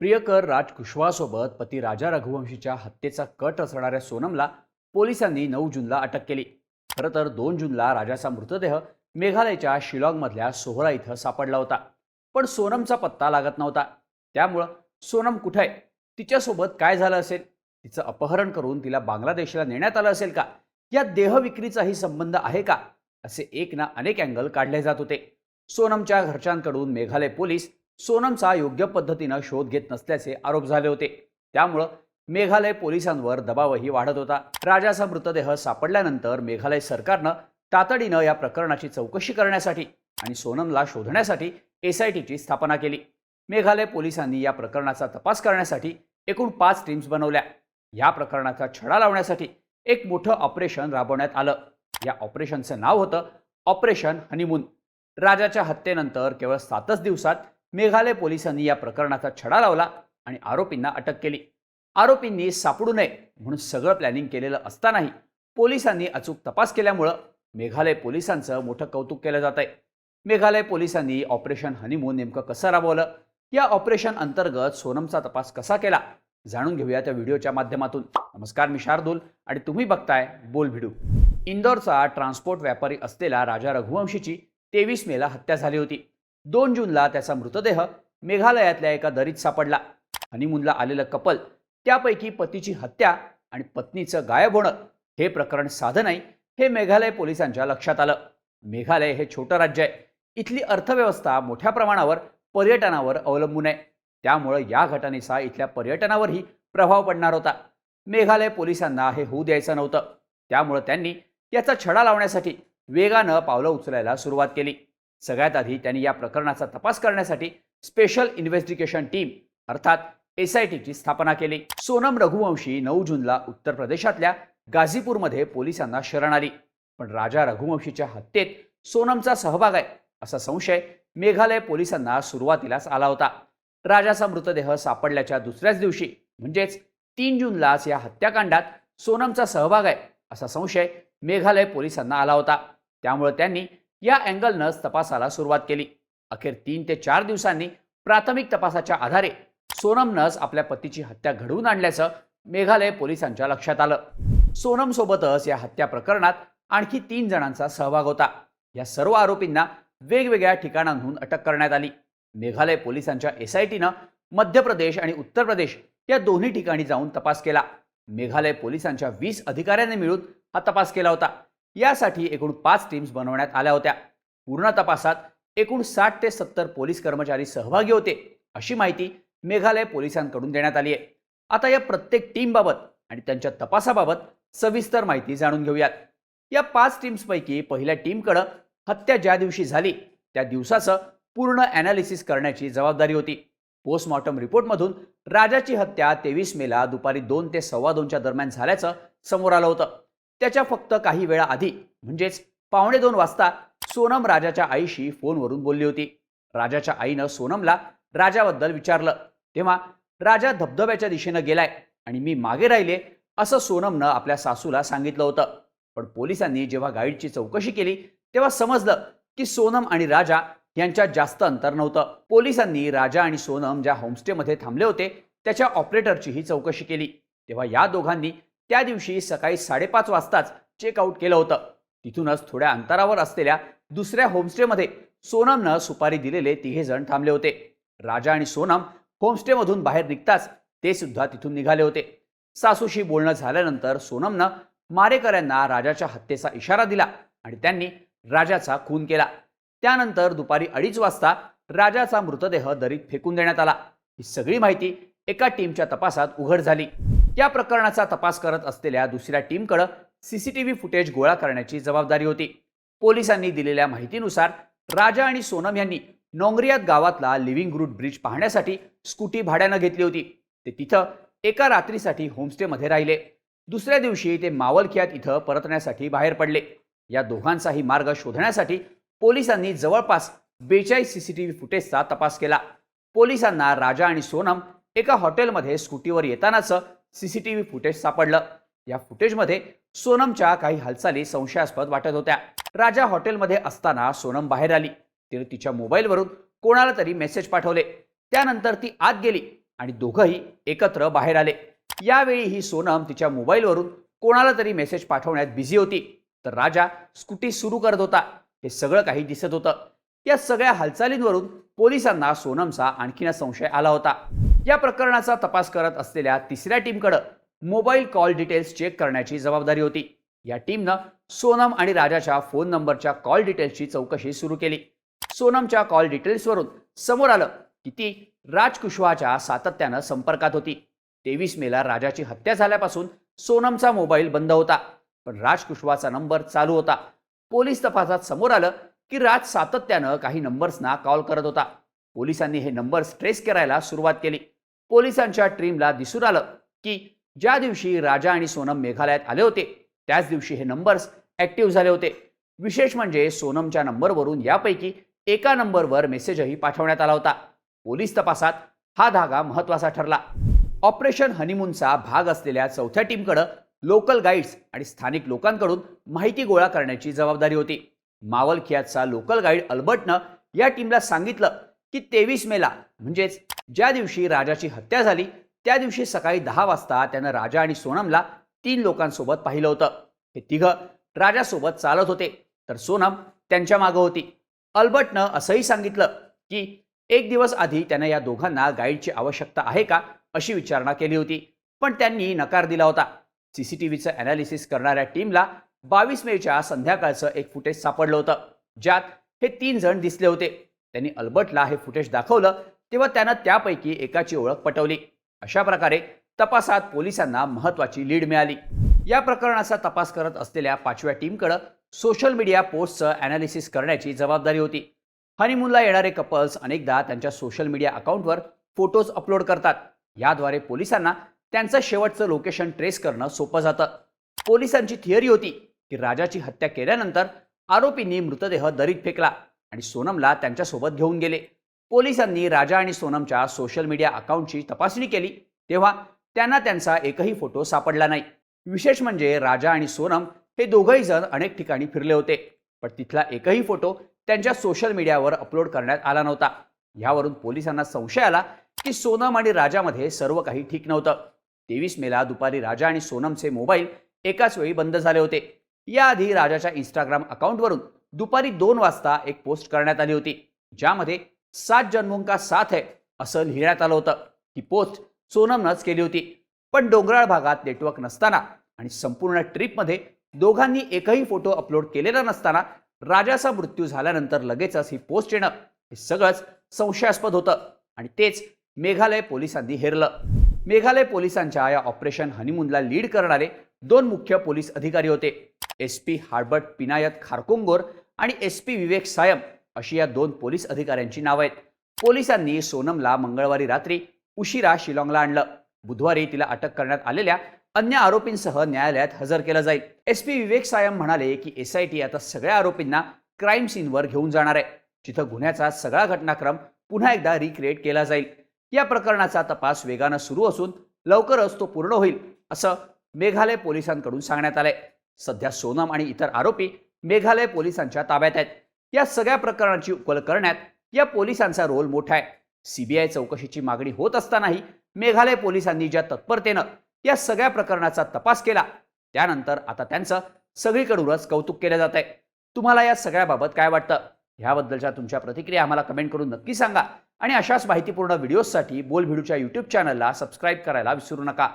प्रियकर राज कुशवासोबत पती राजा रघुवंशीच्या हत्येचा कट असणाऱ्या सोनमला पोलिसांनी नऊ जूनला अटक केली. खरं तर दोन जूनला राजाचा मृतदेह मेघालयच्या शिलाँगमधल्या सोहरा इथं सापडला होता. पण सोनमचा पत्ता लागत नव्हता. त्यामुळं सोनम कुठे आहे? तिच्यासोबत काय झालं असेल? तिचं अपहरण करून तिला बांगलादेशला नेण्यात आलं असेल का? या देहविक्रीचाही संबंध आहे का? असे एक ना अनेक अँगल काढले जात होते. सोनमच्या घरच्यांकडून मेघालय पोलीस सोनमचा योग्य पद्धतीनं शोध घेत नसल्याचे आरोप झाले होते. त्यामुळं मेघालय पोलिसांवर दबावही वाढत होता. राजाचा मृतदेह सापडल्यानंतर मेघालय सरकारनं तातडीनं या प्रकरणाची चौकशी करण्यासाठी आणि सोनमला शोधण्यासाठी एस आय टीची स्थापना केली. मेघालय पोलिसांनी या प्रकरणाचा तपास करण्यासाठी एकूण पाच टीम्स बनवल्या. या प्रकरणाचा छडा लावण्यासाठी एक मोठं ऑपरेशन राबवण्यात आलं. या ऑपरेशनचं नाव होतं ऑपरेशन हनीमून. राजाच्या हत्येनंतर केवळ सातच दिवसात मेघालय पोलिसांनी या प्रकरणाचा छडा लावला आणि आरोपींना अटक केली. आरोपींनी सापडू नये म्हणून सगळं प्लॅनिंग केलेलं असतानाही पोलिसांनी अचूक तपास केल्यामुळं मेघालय पोलिसांचं मोठं कौतुक केलं जात आहे मेघालय पोलिसांनी ऑपरेशन हनीमून नेमकं कसं राबवलं? या ऑपरेशन अंतर्गत सोनमचा तपास कसा केला? जाणून घेऊया त्या व्हिडिओच्या माध्यमातून. नमस्कार मी शार्दूल आणि तुम्ही बघताय बोल भिडू इंदोरचा ट्रान्सपोर्ट व्यापारी असलेला राजा रघुवंशीची तेवीस मेला हत्या झाली होती. दोन जूनला त्याचा मृतदेह मेघालयातल्या एका दरीत सापडला. हनीमूनला आलेलं कपल त्यापैकी पतीची हत्या आणि पत्नीचं गायब होणं हे प्रकरण साधं नाही हे मेघालय पोलिसांच्या लक्षात आलं. मेघालय हे छोटं राज्य आहे. इथली अर्थव्यवस्था मोठ्या प्रमाणावर पर्यटनावर अवलंबून आहे. त्यामुळं या घटनेचा इथल्या पर्यटनावरही प्रभाव पडणार होता. मेघालय पोलिसांना हे होऊ द्यायचं नव्हतं. त्यामुळं त्यांनी याचा छडा लावण्यासाठी वेगानं पावलं उचलायला सुरुवात केली. सगळ्यात आधी त्यांनी या प्रकरणाचा तपास करण्यासाठी स्पेशल इन्व्हेस्टिगेशन टीम अर्थात एस आय टीची स्थापना केली. सोनम रघुवंशी नऊ जूनला उत्तर प्रदेशातल्या गाझीपूरमध्ये पोलिसांना शरण आली. पण राजा रघुवंशीच्या हत्येत सोनमचा सहभाग आहे असा संशय मेघालय पोलिसांना सुरुवातीलाच आला होता. राजाचा मृतदेह सापडल्याच्या दुसऱ्याच दिवशी म्हणजेच तीन जूनलाच या हत्याकांडात सोनमचा सहभाग आहे असा संशय मेघालय पोलिसांना आला होता. त्यामुळे त्यांनी या अँगलनंच तपासाला सुरुवात केली. अखेर तीन ते चार दिवसांनी प्राथमिक तपासाच्या आधारे सोनमनंच आपल्या पतीची हत्या घडवून आणल्याचं मेघालय पोलिसांच्या लक्षात आलं. सोनम सोबतच या हत्या प्रकरणात आणखी तीन जणांचा सहभाग होता. या सर्व आरोपींना वेगवेगळ्या ठिकाणांहून अटक करण्यात आली. मेघालय पोलिसांच्या एस आय टीनं मध्य प्रदेश आणि उत्तर प्रदेश या दोन्ही ठिकाणी जाऊन तपास केला. मेघालय पोलिसांच्या वीस अधिकाऱ्यांनी मिळून हा तपास केला होता. यासाठी एकूण पाच टीम्स बनवण्यात आल्या होत्या. पूर्ण तपासात एकूण साठ ते सत्तर पोलीस कर्मचारी सहभागी होते अशी माहिती मेघालय पोलिसांकडून देण्यात आली आहे. आता या प्रत्येक टीमबाबत आणि त्यांच्या तपासाबाबत सविस्तर माहिती जाणून घेऊयात. या पाच टीम्सपैकी पहिल्या टीमकडं हत्या ज्या दिवशी झाली त्या दिवसाचं पूर्ण ॲनालिसिस करण्याची जबाबदारी होती. पोस्टमॉर्टम रिपोर्टमधून राजाची हत्या तेवीस मेला दुपारी दोन ते सव्वा दोनच्या दरम्यान झाल्याचं समोर आलं होतं. त्याच्या फक्त काही वेळा आधी म्हणजेच पावणे दोन वाजता सोनम राजाच्या आईशी फोनवरून बोलली होती. राजाच्या आईनं सोनमला राजाबद्दल विचारलं. तेव्हा राजा धबधब्याच्या दिशेनं गेलाय आणि मी मागे राहिले असं सोनमनं आपल्या सासूला सांगितलं होतं. पण पोलिसांनी जेव्हा गाईडची चौकशी केली तेव्हा समजलं की सोनम आणि राजा यांच्यात जास्त अंतर नव्हतं. पोलिसांनी राजा आणि सोनम ज्या होमस्टेमध्ये थांबले होते त्याच्या ऑपरेटरचीही चौकशी केली. तेव्हा या दोघांनी त्या दिवशी सकाळी साडेपाच वाजताच चेकआउट केलं होतं. तिथूनच थोड्या अंतरावर असलेल्या दुसऱ्या होमस्टेमध्ये सोनमनं सुपारी दिलेले तिघे जण थांबले होते. राजा आणि सोनम होमस्टेमधून बाहेर निघताच ते सुद्धा तिथून निघाले होते. सासूशी बोलणं झाल्यानंतर सोनमनं मारेकऱ्यांना राजाच्या हत्येचा इशारा दिला आणि त्यांनी राजाचा खून केला. त्यानंतर दुपारी अडीच वाजता राजाचा मृतदेह दरीत फेकून देण्यात आला. ही सगळी माहिती एका टीमच्या तपासात उघड झाली. या प्रकरणाचा तपास करत असलेल्या दुसऱ्या टीमकडं सीसीटीव्ही फुटेज गोळा करण्याची जबाबदारी होती. पोलिसांनी दिलेल्या माहितीनुसार राजा आणि सोनम यांनी नोंगरियात गावातला लिव्हिंग रूट ब्रिज पाहण्यासाठी स्कूटी भाड्यानं घेतली होती. ते तिथं एका रात्रीसाठी होमस्टेमध्ये राहिले. दुसऱ्या दिवशी ते मावलखियात इथं परतण्यासाठी बाहेर पडले. या दोघांचाही मार्ग शोधण्यासाठी पोलिसांनी जवळपास बेचाळीस सीसीटीव्ही फुटेजचा तपास केला. पोलिसांना राजा आणि सोनम एका हॉटेलमध्ये स्कूटीवर येतानाचं C C T V footage सापडलं. या फुटेजमध्ये सोनमच्या काही हालचाली संशयास्पद वाटत होत्या. राजा हॉटेलमध्ये असताना सोनम बाहेर आली. तिने तिच्या मोबाईलवरून कोणाला तरी मेसेज पाठवले. त्यानंतर ती आत गेली आणि दोघंही एकत्र बाहेर आले. यावेळी ही सोनम तिच्या मोबाईलवरून कोणाला तरी मेसेज पाठवण्यात बिझी होती. तर राजा स्कूटी सुरू करत होता. हे सगळं काही दिसत होतं. या सगळ्या हालचालींवरून पोलिसांना सोनमचा आणखीन संशय आला होता. या प्रकरणाचा तपास करत असलेल्या तिसऱ्या टीमकडं मोबाईल कॉल डिटेल्स चेक करण्याची जबाबदारी होती. या टीमनं सोनम आणि राजाच्या फोन नंबरच्या कॉल डिटेल्सची चौकशी सुरू केली. सोनमच्या कॉल डिटेल्सवरून समोर आलं की ती राज कुशवाच्या सातत्यानं संपर्कात होती. तेवीस मेला राजाची हत्या झाल्यापासून सोनमचा मोबाईल बंद होता पण राज कुशवाचा नंबर चालू होता. पोलीस तपासात समोर आलं की राज सातत्यानं काही नंबर्सना कॉल करत होता. पोलिसांनी हे नंबर्स ट्रेस करायला सुरुवात केली. पोलिसांच्या टीमला दिसून आलं की ज्या दिवशी राजा आणि सोनम मेघालयात आले होते त्याच दिवशी हे नंबर्स ॲक्टिव्ह झाले होते. विशेष म्हणजे सोनमच्या नंबरवरून यापैकी एका नंबरवर मेसेजही पाठवण्यात आला होता. पोलीस तपासात हा धागा महत्त्वाचा ठरला. ऑपरेशन हनीमूनचा भाग असलेल्या चौथ्या टीमकडं लोकल गाईड्स आणि स्थानिक लोकांकडून माहिती गोळा करण्याची जबाबदारी होती. मावलखियाचा लोकल गाईड अल्बर्टनं या टीमला सांगितलं की तेवीस मेला म्हणजेच ज्या दिवशी राजाची हत्या झाली त्या दिवशी सकाळी दहा वाजता त्यानं राजा आणि सोनमला तीन लोकांसोबत पाहिलं होतं. हे तिघं राजासोबत चालत होते. तर सोनम त्यांच्या मागं होती. अल्बर्टनं असंही सांगितलं की एक दिवस आधी त्यानं या दोघांना गाईडची आवश्यकता आहे का अशी विचारणा केली होती. पण त्यांनी नकार दिला होता. सीसीटीव्हीचं अनालिसिस करणाऱ्या टीमला बावीस मेच्या संध्याकाळचं एक फुटेज सापडलं होतं ज्यात हे तीन जण दिसले होते. त्यांनी अल्बर्टला हे फुटेज दाखवलं तेव्हा त्यानं त्यापैकी एकाची ओळख पटवली. अशा प्रकारे तपासात पोलिसांना महत्वाची लीड मिळाली. या प्रकरणाचा तपास करत असलेल्या पाचव्या टीमकडं सोशल मीडिया पोस्टचं अॅनालिसिस करण्याची जबाबदारी होती. हनीमूनला येणारे कपल्स अनेकदा त्यांच्या सोशल मीडिया अकाउंटवर फोटोज अपलोड करतात. याद्वारे पोलिसांना त्यांचं शेवटचं लोकेशन ट्रेस करणं सोपं जातं. पोलिसांची थिअरी होती की राजाची हत्या केल्यानंतर आरोपींनी मृतदेह दरीत फेकला. आणि सोनमला त्यांच्यासोबत घेऊन गेले. पोलिसांनी राजा आणि सोनमच्या सोशल मीडिया अकाउंटची तपासणी केली. तेव्हा त्यांना त्यांचा एकही फोटो सापडला नाही. विशेष म्हणजे राजा आणि सोनम हे दोघंही जण अनेक ठिकाणी फिरले होते. पण तिथला एकही फोटो त्यांच्या सोशल मीडियावर अपलोड करण्यात आला नव्हता. यावरून पोलिसांना संशय आला की सोनम आणि राजामध्ये सर्व काही ठीक नव्हतं. तेवीस मेला दुपारी राजा आणि सोनमचे मोबाईल एकाच वेळी बंद झाले होते. याआधी राजाच्या इंस्टाग्राम अकाउंटवरून दुपारी दोन वाजता एक पोस्ट करण्यात आली होती ज्यामध्ये सात जन्मों का साथ है असं लिहिण्यात आलं होतं. ही पोस्ट सोनमनंच केली होती. पण डोंगराळ भागात नेटवर्क नसताना आणि संपूर्ण ट्रिपमध्ये दोघांनी एकही फोटो अपलोड केलेला नसताना राजाचा मृत्यू झाल्यानंतर लगेचच ही पोस्ट येणं हे सगळंच संशयास्पद होतं आणि तेच मेघालय पोलिसांनी हेरलं. मेघालय पोलिसांच्या या ऑपरेशन हनीमूनला लीड करणारे दोन मुख्य पोलीस अधिकारी होते. एस पी हार्बर्ट पिनायत खारकोंगोर आणि एस पी विवेक सायम अशी या दोन पोलीस अधिकाऱ्यांची नावं आहेत. पोलिसांनी सोनमला मंगळवारी रात्री उशिरा शिलाँगला आणलं. बुधवारी तिला अटक करण्यात आलेल्या अन्य आरोपींसह न्यायालयात हजर केलं जाईल. एस पी विवेक सायम म्हणाले की एस आय टी आता सगळ्या आरोपींना क्राईम सीनवर घेऊन जाणार आहे. जिथं गुन्ह्याचा सगळा घटनाक्रम पुन्हा एकदा रिक्रिएट केला जाईल. या प्रकरणाचा तपास वेगानं सुरू असून लवकरच तो पूर्ण होईल असं मेघालय पोलिसांकडून सांगण्यात आलंय. सध्या सोनम आणि इतर आरोपी मेघालय पोलिसांच्या ताब्यात आहेत. या सगळ्या प्रकरणाची उकल करण्यात या पोलिसांचा रोल मोठा आहे. सीबीआय चौकशीची मागणी होत असतानाही मेघालय पोलिसांनी ज्या तत्परतेनं या सगळ्या प्रकरणाचा तपास केला त्यानंतर आता त्यांचं सगळीकडूनच कौतुक केलं जात आहे तुम्हाला या सगळ्याबाबत काय वाटतं? ह्याबद्दलच्या तुमच्या प्रतिक्रिया आम्हाला कमेंट करून नक्की सांगा. आणि अशाच माहितीपूर्ण व्हिडिओजसाठी बोल भिडूच्या यूट्यूब चॅनलला सबस्क्राईब करायला विसरू नका.